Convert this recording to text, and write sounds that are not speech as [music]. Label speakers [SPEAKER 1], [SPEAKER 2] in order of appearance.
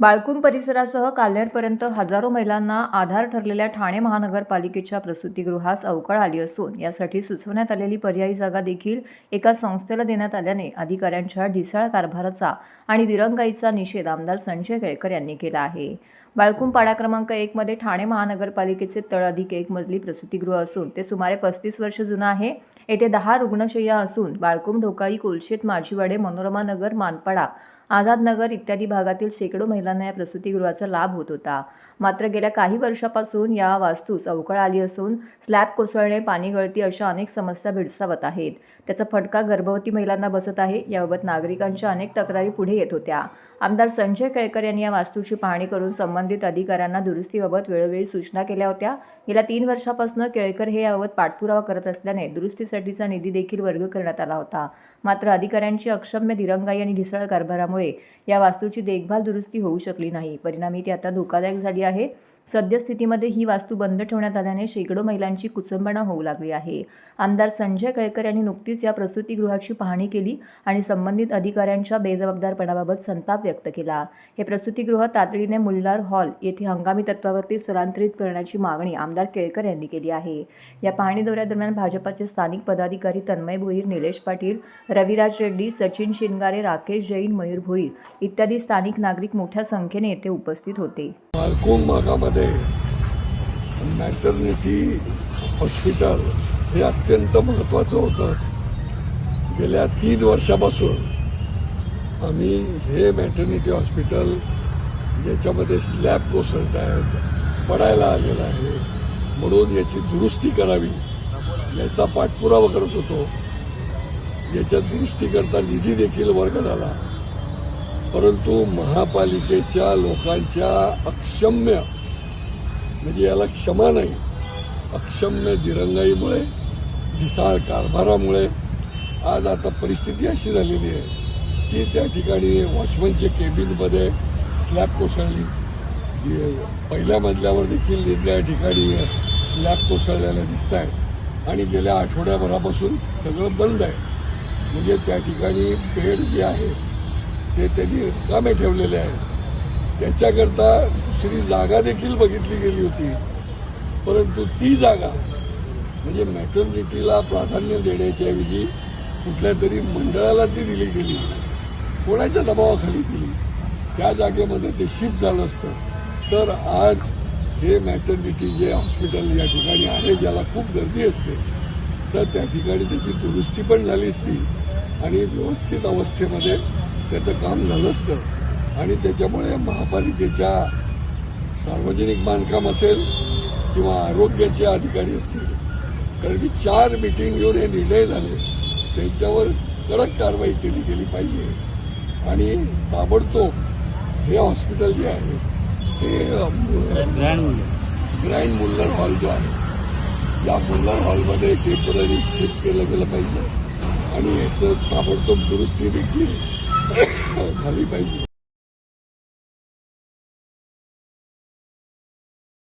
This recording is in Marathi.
[SPEAKER 1] बाळकुम परिसरासह काल्हेरपर्यंत हजारो महिलांना आधार ठरलेल्या ठाणे महानगरपालिकेच्या प्रसूतीगृहास अवकळ आली असून यासाठी सुचवण्यात आलेली पर्यायी जागा देखील एका संस्थेला देण्यात आल्याने अधिकाऱ्यांच्या ढिसाळ कारभाराचा आणि दिरंगाईचा निषेध आमदार संजय केळकर यांनी केला आहे. बाळकूम पाडा क्रमांक एकमध्ये ठाणे महानगरपालिकेचे तळ अधिक एक मजली प्रसूतीगृह असून ते सुमारे पस्तीस वर्ष जुनं आहे. येथे दहा रुग्णशय्या असून बाळकुम ढोकाळी कोलशेत माझीवाडे मनोरमा नगर मानपाडा आझादनगर इत्यादी भागातील शेकडो महिलांना या प्रसूतीगृहाचा लाभ होत होता. मात्र गेल्या काही वर्षापासून या वास्तूस अवकळ आली असून स्लॅब कोसळणे पाणी गळती अशा अनेक समस्या भेडसावत आहेत. त्याचा फटका गर्भवती महिलांना बसत आहे. याबाबत नागरिकांच्या अनेक तक्रारी पुढे येत होत्या. आमदार संजय केळकर यांनी या वास्तूची पाहणी करून संबंधित अधिकाऱ्यांना दुरुस्तीबाबत वेळोवेळी सूचना केल्या होत्या. गेल्या तीन वर्षापासून केळकर हे याबाबत पाठपुरावा करत असल्याने दुरुस्तीसाठीचा निधी देखील वर्ग करण्यात आला होता. मात्र अधिकाऱ्यांची अक्षम्य दिरंगाई आणि ढिसळ कारभारामुळे या वास्तूची देखभाल दुरुस्ती होऊ शकली नाही. परिणामी ती आता धोकादायक झाली आहे. सद्यस्थितीमध्ये ही वास्तू बंद ठेवण्यात आल्याने शेकडो महिलांची कुचंबणा होऊ लागली आहे. आमदार संजय केळकर यांनी नुकतीच या प्रसूतीगृहाची पाहणी केली आणि संबंधित अधिकाऱ्यांच्या बेजबाबदारपणाबाबत संताप व्यक्त केला. हे प्रसूतीगृह तातडीने मुल्लार हॉल येथे हंगामी तत्वावरती स्थलांतरित करण्याची मागणी आमदार केळकर यांनी केली आहे. या पाहणी दौऱ्यादरम्यान भाजपाचे स्थानिक पदाधिकारी तन्मय भोईर निलेश पाटील रविराज रेड्डी सचिन शिनगारे राकेश जैन मयूर भोईर इत्यादी स्थानिक नागरिक मोठ्या संख्येने येथे उपस्थित होते.
[SPEAKER 2] मालकोम मॅटर्निटी हॉस्पिटल हे अत्यंत महत्त्वाचं होतं. गेल्या तीन वर्षापासून आम्ही हे मॅटर्निटी हॉस्पिटल याच्यामध्ये स्लॅब कोसळत आहेत पडायला आलेला आहे. म्हणून याची दुरुस्ती करावी. याचा पाठपुरावा करत होतो. याच्या दुरुस्तीकरता निधी देखील वर्ग झाला. परंतु महापालिकेच्या लोकांच्या अक्षम्य म्हणजे याला क्षमा नाही. अक्षम्य दिरंगाईमुळे ढिसाळ कारभारामुळे आज आता परिस्थिती अशी झालेली आहे की त्या ठिकाणी वॉचमनच्या केबिनमध्ये स्लॅब कोसळली. पहिल्या मजल्यावर देखील त्या ठिकाणी स्लॅब कोसळलेल्या दिसत आहेत आणि गेल्या आठवड्याभरापासून सगळं बंद आहे. म्हणजे त्या ठिकाणी बेड जे आहे ते त्यांनी रिकामे ठेवलेले आहेत. त्याच्याकरता दुसरी जागा देखील बघितली गेली होती. परंतु ती जागा म्हणजे मॅटर्निटीला प्राधान्य देण्याच्या ऐवजी कुठल्या तरी मंडळाला ती दिली गेली. कोणाच्या दबावाखाली दिली? त्या जागेमध्ये ते शिफ्ट झालं असतं. तर आज हे मॅटर्निटी जे हॉस्पिटल या ठिकाणी आहे ज्याला खूप गर्दी असते तर त्या ठिकाणी त्याची दुरुस्ती पण झाली असती आणि व्यवस्थित अवस्थेमध्ये त्याचं काम झालं असतं. आणि त्याच्यामुळे महापालिकेच्या सार्वजनिक बांधकाम असेल किंवा आरोग्याचे अधिकारी असतील कारण की चार मिटिंग घेऊन हे निर्णय झाले त्यांच्यावर कडक कारवाई केली गेली पाहिजे. आणि ताबडतोब हे हॉस्पिटल जे आहे ते ग्रँड मुल्लर हॉल जो आहे या मुल्लर हॉलमध्ये टेंपररी शिफ्ट केलं गेलं पाहिजे. आणि याचं ताबडतोब दुरुस्ती देखील [coughs] झाली पाहिजे.